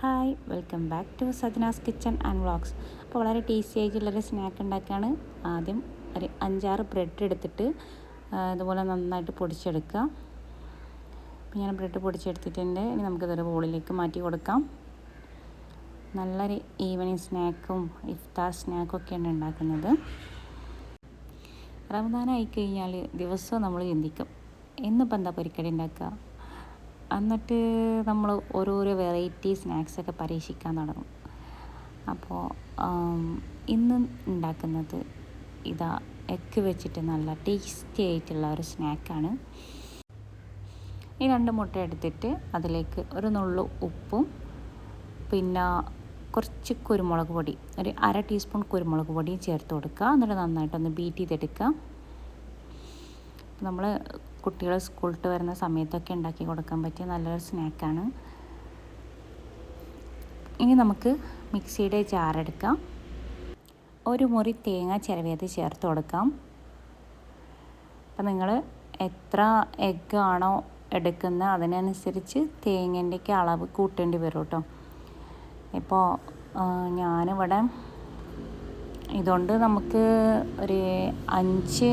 Hi welcome back to Sajna's kitchen and vlogs. അപ്പോൾ വളരെ tasty ആയിട്ടുള്ളൊരു സ്നാക്ക് ഉണ്ടാക്കുകയാണ് ആദ്യം ഒരു അഞ്ചാറ് ബ്രെഡ് എടുത്തിട്ട് ഇതുപോലെ നന്നായിട്ട് പൊടിച്ചെടുക്കുക. അപ്പോൾ ഞാൻ ബ്രെഡ് പൊടിച്ചെടുത്തിട്ടുണ്ട്. ഇനി നമുക്കിതൊരു ബോളിലേക്ക് മാറ്റി കൊടുക്കാം. നല്ലൊരു ഈവനിങ് സ്നാക്കും ഇഫ്താർ സ്നാക്കും ഒക്കെയാണ് ഉണ്ടാക്കുന്നത്. റമദാനായി കഴിഞ്ഞാൽ ദിവസവും നമ്മൾ ചിന്തിക്കും ഇന്നിപ്പോൾ എന്താ പൊരിക്കടി ഉണ്ടാക്കുക? എന്നിട്ട് നമ്മൾ ഓരോരോ വെറൈറ്റി സ്നാക്സൊക്കെ പരീക്ഷിക്കാൻ തുടങ്ങും. അപ്പോൾ ഇന്ന് ഉണ്ടാക്കുന്നത് ഇതാ എഗ്ഗ് വെച്ചിട്ട് നല്ല ടേസ്റ്റി ആയിട്ടുള്ള ഒരു സ്നാക്കാണ് ഈ രണ്ട് മുട്ട എടുത്തിട്ട് അതിലേക്ക് ഒരു നുള്ളു ഉപ്പും പിന്നെ കുറച്ച് കുരുമുളക് പൊടി ഒരു അര ടീസ്പൂൺ കുരുമുളക് പൊടിയും ചേർത്ത് കൊടുക്കുക. എന്നിട്ട് നന്നായിട്ടൊന്ന് ബീറ്റ് ചെയ്തെടുക്കുക. നമ്മൾ കുട്ടികൾ സ്കൂളിട്ട് വരുന്ന സമയത്തൊക്കെ ഉണ്ടാക്കി കൊടുക്കാൻ പറ്റിയ നല്ലൊരു സ്നാക്കാണ്. ഇനി നമുക്ക് മിക്സിയുടെ ജാറെടുക്കാം. ഒരു മുറി തേങ്ങ ചിരവിയത് ചേർത്ത് കൊടുക്കാം. അപ്പം നിങ്ങൾ എത്ര എഗ്ഗ് ആണോ എടുക്കുന്ന അതിനനുസരിച്ച് തേങ്ങേന്റെയൊക്കെ അളവ് കൂട്ടേണ്ടി വരും കേട്ടോ ഇപ്പോൾ ഞാനിവിടെ ഇതുകൊണ്ട് നമുക്ക് ഒരു അഞ്ച്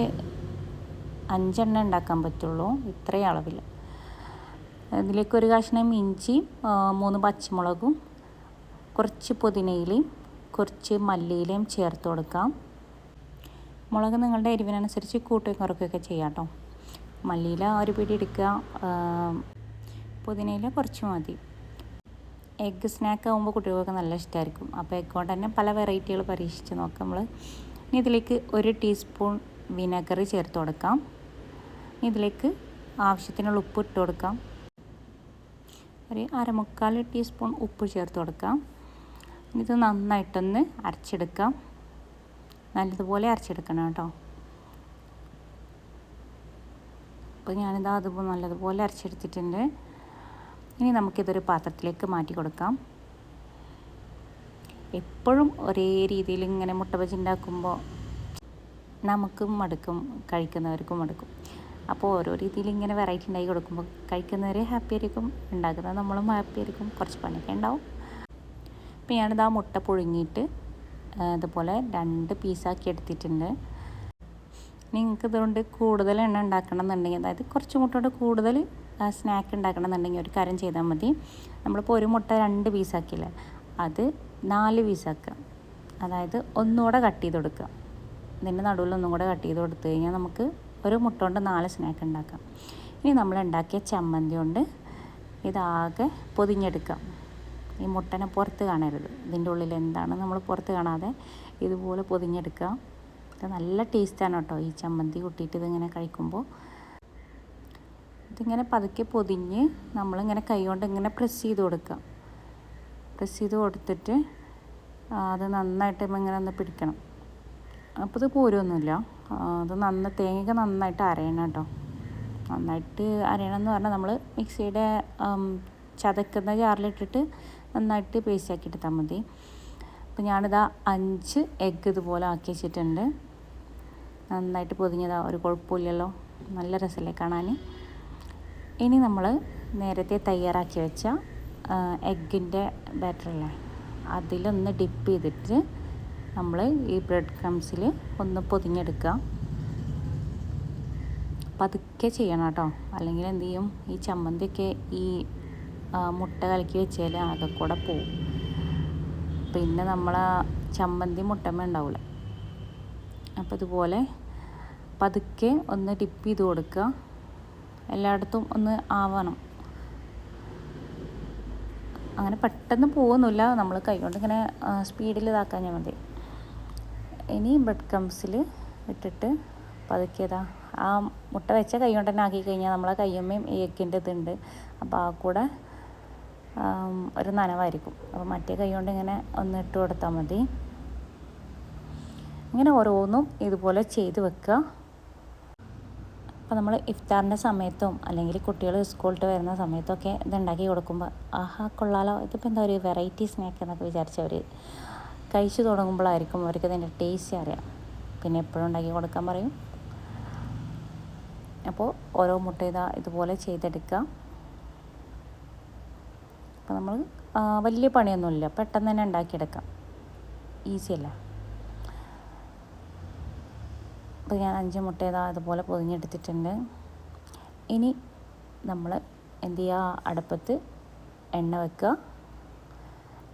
അഞ്ചെണ്ണം ഉണ്ടാക്കാൻ പറ്റുള്ളൂ ഇത്രയും അളവിൽ ഇതിലേക്ക് ഒരു കഷ്ണം ഇഞ്ചി മൂന്ന് പച്ചമുളകും കുറച്ച് പുതിനയിലയും കുറച്ച് മല്ലിയിലയും ചേർത്ത് കൊടുക്കാം. മുളക് നിങ്ങളുടെ എരിവിനനുസരിച്ച് കൂട്ടുകയും കുറക്കുകയൊക്കെ ചെയ്യാം കേട്ടോ. മല്ലിയില ഒരു പിടി എടുക്കുക പുതിനയില കുറച്ച് മതി. എഗ്ഗ് സ്നാക്ക് ആകുമ്പോൾ കുട്ടികൾക്ക് നല്ല ഇഷ്ടമായിരിക്കും അപ്പോൾ എഗ് കൊണ്ട് തന്നെ പല വെറൈറ്റികൾ പരീക്ഷിച്ച് നോക്കാം നമ്മൾ ഇനി ഇതിലേക്ക് ഒരു ടീസ്പൂൺ വിനെഗർ ചേർത്ത് കൊടുക്കാം. ഇതിലേക്ക് ആവശ്യത്തിനുള്ള ഉപ്പ് ഇട്ട് കൊടുക്കാം. ഒരു അരമുക്കാൽ ടീസ്പൂൺ ഉപ്പ് ചേർത്ത് കൊടുക്കാം. ഇത് നന്നായിട്ടൊന്ന് അരച്ചെടുക്കാം. നല്ലതുപോലെ അരച്ചെടുക്കണം കേട്ടോ. അപ്പോൾ ഞാനിത് അതുപോലെ നല്ലതുപോലെ അരച്ചെടുത്തിട്ടുണ്ട്. ഇനി നമുക്കിതൊരു പാത്രത്തിലേക്ക് മാറ്റി കൊടുക്കാം. എപ്പോഴും ഒരേ രീതിയിൽ ഇങ്ങനെ മുട്ട ബജി നമുക്കും മടുക്കും കഴിക്കുന്നവർക്കും മടുക്കും. അപ്പോൾ ഓരോ രീതിയിൽ ഇങ്ങനെ വെറൈറ്റി ഉണ്ടാക്കി കൊടുക്കുമ്പോൾ കഴിക്കുന്നവർ ഹാപ്പി ആയിരിക്കും ഉണ്ടാക്കുന്നത് നമ്മളും ഹാപ്പി ആയിരിക്കും കുറച്ച് പണിയൊക്കെ ഉണ്ടാവും. അപ്പോൾ ഞാനിത് ആ മുട്ട പുഴുങ്ങിയിട്ട് ഇതുപോലെ രണ്ട് പീസാക്കി എടുത്തിട്ടുണ്ട്. നിങ്ങൾക്ക് ഇതുകൊണ്ട് കൂടുതൽ എണ്ണ ഉണ്ടാക്കണം എന്നുണ്ടെങ്കിൽ അതായത് കുറച്ച് മുട്ട കൊണ്ട് കൂടുതൽ സ്നാക്ക് ഉണ്ടാക്കണം എന്നുണ്ടെങ്കിൽ ഒരു കാര്യം ചെയ്താൽ മതി. നമ്മളിപ്പോൾ ഒരു മുട്ട രണ്ട് പീസാക്കിയില്ലേ അത് നാല് പീസാക്കുക അതായത് ഒന്നുകൂടെ കട്ട് ചെയ്ത് കൊടുക്കുക. ഇതിന്റെ നടുവിൽ ഒന്നും കൂടെ കട്ട് ചെയ്ത് കൊടുത്തു കഴിഞ്ഞാൽ നമുക്ക് ഒരു മുട്ട കൊണ്ട് നാല് സ്നാക്ക് ഉണ്ടാക്കാം. ഇനി നമ്മൾ ഉണ്ടാക്കിയ ചമ്മന്തി കൊണ്ട് ഇതാകെ പൊതിഞ്ഞെടുക്കാം. ഈ മുട്ടനെ പുറത്ത് കാണരുത്. ഇതിന്റെ ഉള്ളിൽ എന്താണ് നമ്മൾ പുറത്ത് കാണാതെ ഇതുപോലെ പൊതിഞ്ഞെടുക്കാം ഇത് നല്ല ടേസ്റ്റാണ് കേട്ടോ. ഈ ചമ്മന്തി കൂട്ടിയിട്ട് ഇതിങ്ങനെ കഴിക്കുമ്പോൾ ഇതിങ്ങനെ പതുക്കെ പൊതിഞ്ഞ് നമ്മളിങ്ങനെ കൈ കൊണ്ട് ഇങ്ങനെ പ്രസ് ചെയ്ത് കൊടുക്കുക. പ്രസ് ചെയ്ത് കൊടുത്തിട്ട് അത് നന്നായിട്ട് ഇങ്ങനെ ഒന്ന് പിടിക്കണം. അപ്പോൾ ഇത് പോരൊന്നുമില്ല. അത് നന്ന തേങ്ങയ്ക്ക് നന്നായിട്ട് അരയണം കേട്ടോ. നന്നായിട്ട് അരയണം എന്ന് പറഞ്ഞാൽ നമ്മൾ മിക്സിയുടെ ചതക്കുന്ന ജാറിലിട്ടിട്ട് നന്നായിട്ട് പേസ്റ്റ് ആക്കി എടുത്താൽ മതി. അപ്പോൾ ഞാനിതാ അഞ്ച് എഗ്ഗ് ഇതുപോലെ ആക്കി വെച്ചിട്ടുണ്ട്. നന്നായിട്ട് പൊതിഞ്ഞതാ ഒരു കുഴപ്പമില്ലല്ലോ. നല്ല രസമല്ലേ കാണാൻ ഇനി നമ്മൾ നേരത്തെ തയ്യാറാക്കി വെച്ച എഗ്ഗിന്റെ ബാറ്ററല്ലേ അതിലൊന്ന് ഡിപ്പ് ചെയ്തിട്ട് നമ്മൾ ഈ ബ്രെഡ് ക്രംസിൽ ഒന്ന് പൊതിഞ്ഞെടുക്കുക. പതുക്കെ ചെയ്യണം കേട്ടോ. അല്ലെങ്കിൽ എന്ത് ചെയ്യും? ഈ ചമ്മന്തിയൊക്കെ ഈ മുട്ട കലക്കി വെച്ചാൽ ആകെ കൂടെ പോവും. പിന്നെ നമ്മൾ ചമ്മന്തി മുട്ടമ്മ ഉണ്ടാവില്ല. അപ്പോൾ ഇതുപോലെ പതുക്കെ ഒന്ന് ഡിപ്പ് ചെയ്ത് കൊടുക്കുക. എല്ലായിടത്തും ഒന്ന് ആവണം. അങ്ങനെ പെട്ടെന്ന് പോകുന്നില്ല നമ്മൾ കൈകൊണ്ട് ഇങ്ങനെ സ്പീഡിൽ ഇതാക്കാൻ ഞാൻ മതി. ഇനി ബ്രെഡ് ക്രംസിൽ ഇട്ടിട്ട് പതുക്കിയതാ ആ മുട്ട വെച്ച കൈ കൊണ്ട് തന്നെ ആക്കി കഴിഞ്ഞാൽ നമ്മളെ കയ്യമ്മയും ഏക്കിന്റെ ഇതുണ്ട്. അപ്പോൾ ആ കൂടെ ഒരു നനവായിരിക്കും. അപ്പോൾ മറ്റേ കൈ കൊണ്ട് ഇങ്ങനെ ഒന്ന് ഇട്ട് കൊടുത്താൽ മതി. ഇങ്ങനെ ഓരോന്നും ഇതുപോലെ ചെയ്ത് വെക്കുക. അപ്പോൾ നമ്മൾ ഇഫ്താറിന്റെ സമയത്തും അല്ലെങ്കിൽ കുട്ടികൾ സ്കൂളിട്ട് വരുന്ന സമയത്തൊക്കെ ഇതുണ്ടാക്കി കൊടുക്കുമ്പോൾ ആഹാ കൊള്ളാലോ. ഇതിപ്പോൾ എന്താ ഒരു വെറൈറ്റി സ്നാക്ക് എന്നൊക്കെ വിചാരിച്ചവർ കഴിച്ചു തുടങ്ങുമ്പോഴായിരിക്കും അവർക്ക് അതിന്റെ ടേസ്റ്റ് അറിയാം. പിന്നെ എപ്പോഴും ഉണ്ടാക്കി കൊടുക്കാൻ പറയും. അപ്പോൾ ഓരോ മുട്ട ഇതാ ഇതുപോലെ ചെയ്തെടുക്കുക. അപ്പോൾ നമ്മൾ വലിയ പണിയൊന്നുമില്ല. പെട്ടെന്ന് തന്നെ ഉണ്ടാക്കിയെടുക്കാം. ഈസി അല്ല? അപ്പോൾ ഞാൻ അഞ്ച് മുട്ട ഇതാ അതുപോലെ പൊതിഞ്ഞെടുത്തിട്ടുണ്ട് ഇനി നമ്മൾ എന്ത് ചെയ്യുക? അടുപ്പത്ത് എണ്ണ വെക്കുക.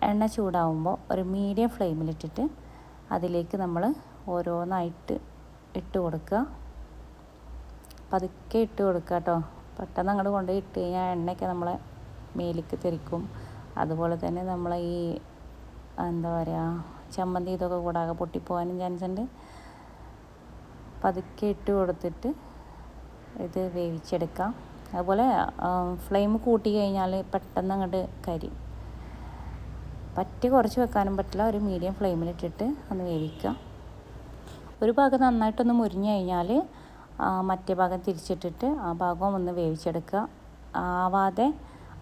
എണ്ണ ചൂടാവുമ്പോൾ ഒരു മീഡിയം ഫ്ലെയിമിലിട്ടിട്ട് അതിലേക്ക് നമ്മൾ ഓരോന്നായിട്ട് ഇട്ട് കൊടുക്കുക. പതുക്കെ ഇട്ട് കൊടുക്കുക കേട്ടോ. പെട്ടെന്ന് അങ്ങോട്ട് കൊണ്ടുപോയി ഇട്ട് കഴിഞ്ഞാൽ എണ്ണയൊക്കെ നമ്മളെ മേലേക്ക് തെറിക്കും. അതുപോലെ തന്നെ നമ്മളെ ഈ എന്താ പറയുക ചമ്മന്തി ഇതൊക്കെ കൂടാതെ പൊട്ടിപ്പോകാനും ചാൻസ് ഉണ്ട്. പതുക്കെ ഇട്ട് കൊടുത്തിട്ട് ഇത് വേവിച്ചെടുക്കാം അതുപോലെ ഫ്ലെയിം കൂട്ടി കഴിഞ്ഞാൽ പെട്ടെന്ന് അങ്ങോട്ട് കരിയും. പറ്റി കുറച്ച് വെക്കാനും പറ്റില്ല. ഒരു മീഡിയം ഫ്ലെയിമിലിട്ടിട്ട് ഒന്ന് വേവിക്കുക ഒരു ഭാഗം നന്നായിട്ടൊന്ന് മുരിഞ്ഞു കഴിഞ്ഞാൽ മറ്റേ ഭാഗം തിരിച്ചിട്ടിട്ട് ആ ഭാഗവും ഒന്ന് വേവിച്ചെടുക്കുക. ആവാതെ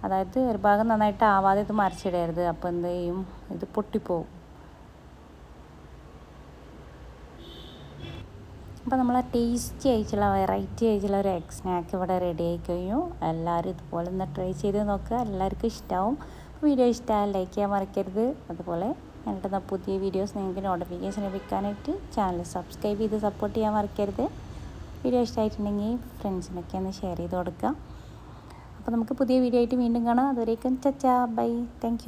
അതായത് ഒരു ഭാഗം നന്നായിട്ട് ആവാതെ ഇത് മറിച്ചിടരുത്. അപ്പോൾ എന്ത് ചെയ്യും? ഇത് പൊട്ടിപ്പോവും. അപ്പോൾ നമ്മൾ ടേസ്റ്റി ആയിട്ടുള്ള വെറൈറ്റി ആയിട്ടുള്ള ഒരു എഗ് സ്നാക്ക് ഇവിടെ റെഡി ആയി കഴിഞ്ഞു. എല്ലാവരും ഇതുപോലെ ഒന്ന് ട്രൈ ചെയ്ത് നോക്കുക. എല്ലാവർക്കും ഇഷ്ടമാവും വീഡിയോ ഇഷ്ടമായി ലൈക്ക് ചെയ്യാൻ മറക്കരുത്. അതുപോലെ ഞങ്ങളുടെ പുതിയ വീഡിയോസ് നിങ്ങൾക്ക് നോട്ടിഫിക്കേഷൻ ലഭിക്കാനായിട്ട് ചാനൽ സബ്സ്ക്രൈബ് ചെയ്ത് സപ്പോർട്ട് ചെയ്യാൻ മറക്കരുത്. വീഡിയോ ഇഷ്ടമായിട്ടുണ്ടെങ്കിൽ ഫ്രണ്ട്സിനൊക്കെ ഒന്ന് ഷെയർ ചെയ്ത് കൊടുക്കുക. അപ്പോൾ നമുക്ക് പുതിയ വീഡിയോ ആയിട്ട് വീണ്ടും കാണാം. അതുവരേക്കും ചച്ചാ ബൈ താങ്ക്